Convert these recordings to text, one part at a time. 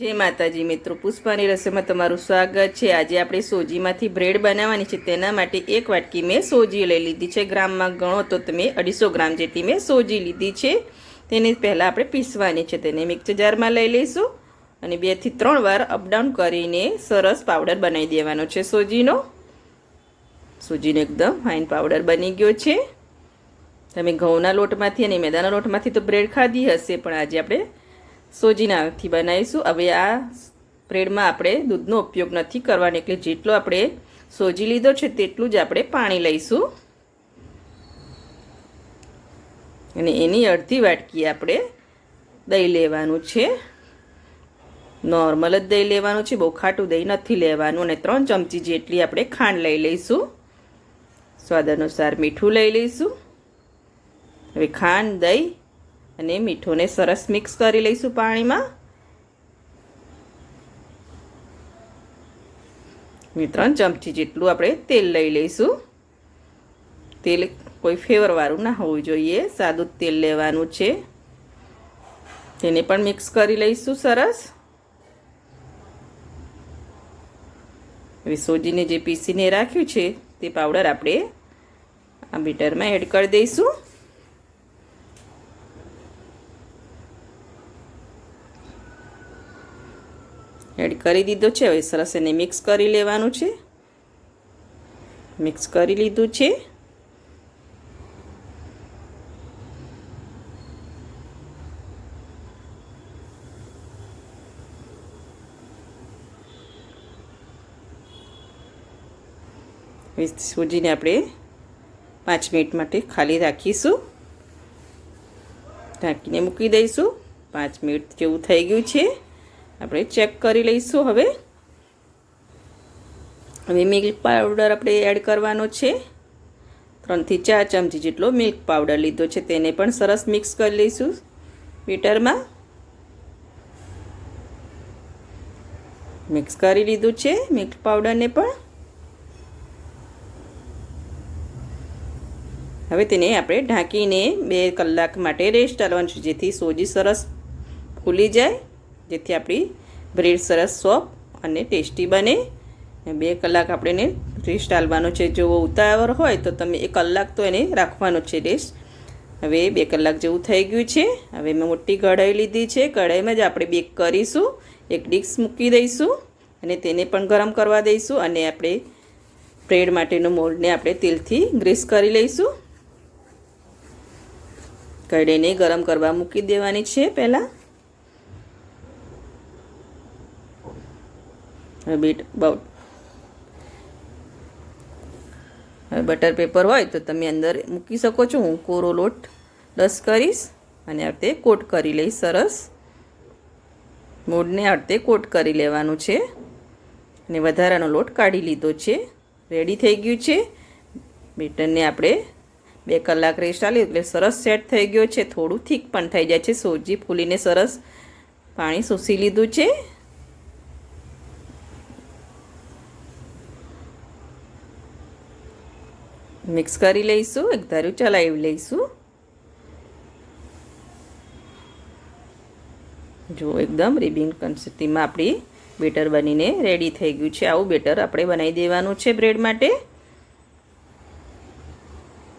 જય માતાજી મિત્રો, પુષ્પાની રસોઈમાં તમારું સ્વાગત છે. આજે આપણે સોજીમાંથી બ્રેડ બનાવવાની છે, તેના માટે એક વાટકી મેં સોજી લઈ લીધી છે. ગ્રામમાં ગણો તો તમે અઢીસો ગ્રામ જેટલી મેં સોજી લીધી છે. તેને પહેલાં આપણે પીસવાની છે, તેને મિક્સર જારમાં લઈ લઈશું અને બેથી ત્રણ વાર અપડાઉન કરીને સરસ પાવડર બનાવી દેવાનો છે સોજીનો. સોજીનો એકદમ ફાઇન પાવડર બની ગયો છે. તમે ઘઉંના લોટમાંથી અને મેદાના લોટમાંથી તો બ્રેડ ખાધી હશે, પણ આજે આપણે સોજીનાથી બનાવીશું. હવે આ બ્રેડમાં આપણે દૂધનો ઉપયોગ નથી કરવાનો, એટલે જેટલો આપણે સોજી લીધો છે તેટલું જ આપણે પાણી લઈશું. અને એની અડધી વાટકી આપણે દહીં લેવાનું છે. નોર્મલ જ દહીં લેવાનું છે, બહુ ખાટું દહીં નથી લેવાનું. અને ત્રણ ચમચી જેટલી આપણે ખાંડ લઈ લઈશું. સ્વાદ અનુસાર મીઠું લઈ લઈશું. હવે ખાંડ, દહીં અને મીઠોને સરસ મિક્સ કરી લઈશું પાણીમાં. ત્રણ ચમચી જેટલું આપણે તેલ લઈ લઈશું. તેલ કોઈ ફેવરવાળું ના હોવું જોઈએ, સાદું તેલ લેવાનું છે. તેને પણ મિક્સ કરી લઈશું સરસ. હવે સોજીને જે પીસીને રાખ્યું છે, તે પાવડર આપણે આ બીટરમાં એડ કરી દઈશું. એડ કરી દીધો છે. હવે સરસ એને મિક્સ કરી લેવાનું છે. મિક્સ કરી લીધું છે. સૂજીને આપણે પાંચ મિનિટ માટે ખાલી રાખીશું. ઢાંકીને મૂકી દઈશું. પાંચ મિનિટ જેવું થઈ ગયું છે. આપણે ચેક કરી લઈશું હવે. હવે મિલ્ક પાવડર આપણે એડ કરવાનો છે. ત્રણથી ચાર ચમચી જેટલો મિલ્ક પાવડર લીધો છે, તેને પણ સરસ મિક્સ કરી લઈશું બીટરમાં મિક્સ કરી લીધું છે મિલ્ક પાવડરને પણ. હવે તેને આપણે ઢાંકીને બે કલાક માટે રેસ્ટ કરવાનું છે, જેથી સોજી સરસ ફૂલી જાય. જેથી આપણી બ્રેડ સરસ સોફ્ટ અને ટેસ્ટી બને. બે કલાક આપણે એને રેસ્ટ આલવાનો છે. જો ઉતાવળ હોય તો તમે એક કલાક તો એને રાખવાનો છે રેસ્ટ હવે બે કલાક જેવું થઈ ગયું છે. હવે મેં મોટી કઢાઈ લીધી છે. કઢાઈમાં જ આપણે બેક કરીશું. એક ડીશ મૂકી દઈશું અને તેને પણ ગરમ કરવા દઈશું અને આપણે બ્રેડ માટેનું મોલ્ડને આપણે તેલથી ગ્રીસ કરી લઈશું. કઢાઈને ગરમ કરવા મૂકી દેવાની છે પહેલાં. બીટ બાઉટ હવે બટર પેપર હોય તો તમે અંદર મૂકી શકો છો. હું કોરો લોટ ડસ કરીશ અને આ રીતે કોટ કરી લઈશ સરસ. મૂળને આ રીતે કોટ કરી લેવાનું છે. અને વધારાનો લોટ કાઢી લીધો છે. રેડી થઈ ગયું છે. બેટરને આપણે બે કલાક રેસ્ટ આલી એટલે સરસ સેટ થઈ ગયો છે. થોડું થીક પણ થઈ જાય છે. સોજી ફૂલીને સરસ પાણી શોષી લીધું છે. મિક્સ કરી લઈશું એક ધારું ચલાવી લઈશું જો એકદમ રિબિંગ કન્સિસ્ટન્સીમાં આપણી બેટર બનીને રેડી થઈ ગયું છે. આવું બેટર આપણે બનાવી દેવાનું છે બ્રેડ માટે.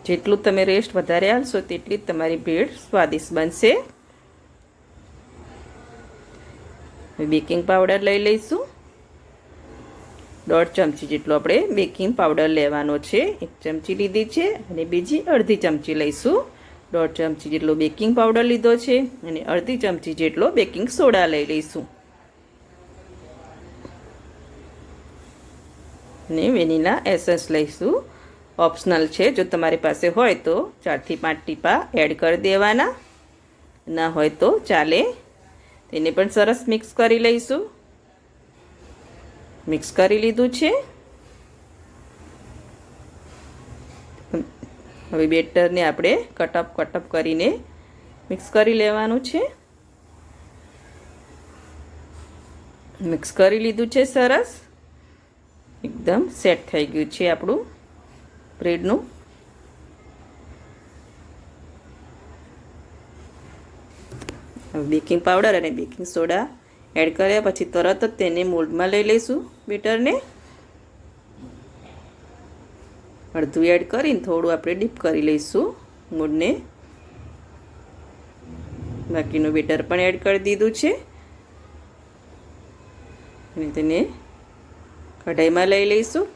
જેટલું તમે રેસ્ટ વધારે આવશો તેટલી જ તમારી બ્રેડ સ્વાદિષ્ટ બનશે. બેકિંગ પાવડર લઈ લઈશું. દોઢ ચમચી જેટલો આપણે બેકિંગ પાવડર લેવાનો છે. એક ચમચી લીધી છે અને બીજી અડધી ચમચી લઈશું. દોઢ ચમચી જેટલો બેકિંગ પાવડર લીધો છે અને અડધી ચમચી જેટલો બેકિંગ સોડા લઈ લઈશું. અને વેનીલા એસન્સ લઈશું. ઓપ્શનલ છે, જો તમારી પાસે હોય તો ચારથી પાંચ ટીપા એડ કરી દેવાના. ના હોય તો ચાલે. તેને પણ સરસ મિક્સ કરી લઈશું. મિક્સ કરી લીધું છે. હવે બેટરને આપણે કટઅપ કટઅપ કરીને મિક્સ કરી લેવાનું છે. મિક્સ કરી લીધું છે સરસ. એકદમ સેટ થઈ ગયું છે આપણું બ્રેડનું. બેકિંગ પાવડર અને બેકિંગ સોડા એડ કર્યા પછી તરત જ તેને મોલ્ડમાં લઈ લઈશું બેટરને અડધું એડ કરીને થોડું આપણે ડીપ કરી લઈશું મૂળને. બાકીનું બેટર પણ એડ કરી દીધું છે. અને તેને કઢાઈમાં લઈ લઈશું.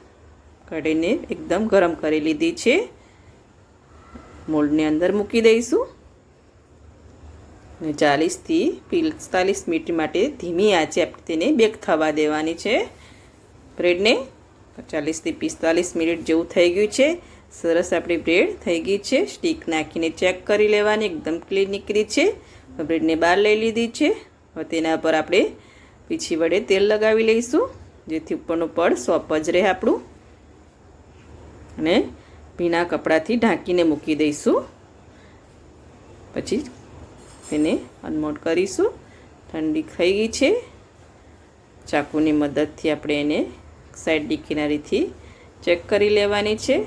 કઢાઈને એકદમ ગરમ કરી લીધી છે. મોલ્ડની અંદર મૂકી દઈશું. અને ચાલીસથી પિસ્તાલીસ મિનિટ માટે ધીમી આંચે આપણે તેને બેક થવા દેવાની છે. બ્રેડને ચાલીસથી પિસ્તાલીસ મિનિટ જેવું થઈ ગયું છે. સરસ આપણી બ્રેડ થઈ ગઈ છે. સ્ટીક નાખીને ચેક કરી લેવાની, એકદમ ક્લીન નીકળી છે. બ્રેડને બહાર લઈ લીધી છે. હવે તેના પર આપણે પીછી વડે તેલ લગાવી લઈશું, જેથી ઉપરનું પડ સોપ જ રહે આપણું. અને ભીના કપડાથી ઢાંકીને મૂકી દઈશું. પછી તેને અનમોડ કરીશું. ઠંડી થઈ ગઈ છે. ચાકુની મદદથી આપણે એને સાઈડની કિનારીથી ચેક કરી લેવાની છે.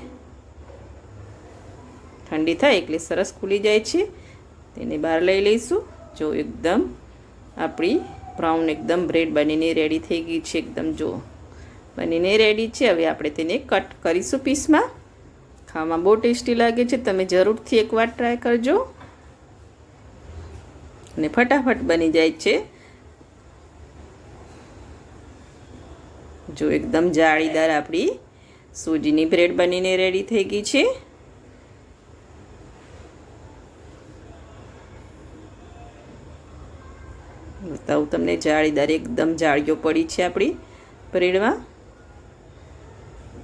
ઠંડી થાય એટલે સરસ ખુલી જાય છે. તેને બહાર લઈ લઈશું. જો એકદમ આપણી બ્રાઉન, એકદમ બ્રેડ બનીને રેડી થઈ ગઈ છે. એકદમ જો બનીને રેડી છે. હવે આપણે તેને કટ કરીશું પીસમાં. ખાવામાં બહુ ટેસ્ટી લાગે છે. તમે જરૂરથી એકવાર ટ્રાય કરજો. અને ફટાફટ બની જાય છે. જો એકદમ જાળીદાર આપણી સૂજીની બ્રેડ બનીને રેડી થઈ ગઈ છે. બતાવું તમને, જાળીદાર એકદમ જાળીઓ પડી છે આપણી બ્રેડમાં.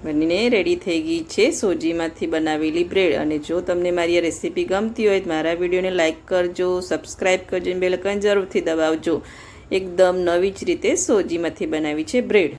બનીને રેડી થઈ ગઈ છે. સોજીમાંથી બનાવેલી બ્રેડ અને જો તમને મારી આ રેસીપી ગમતી હોય તો મારા વિડીયોને લાઇક કરજો સબસ્ક્રાઈબ કરજો અને બેલકન જરૂરથી દબાવજો. એકદમ નવી જ રીતે સોજીમાંથી બનાવી છે બ્રેડ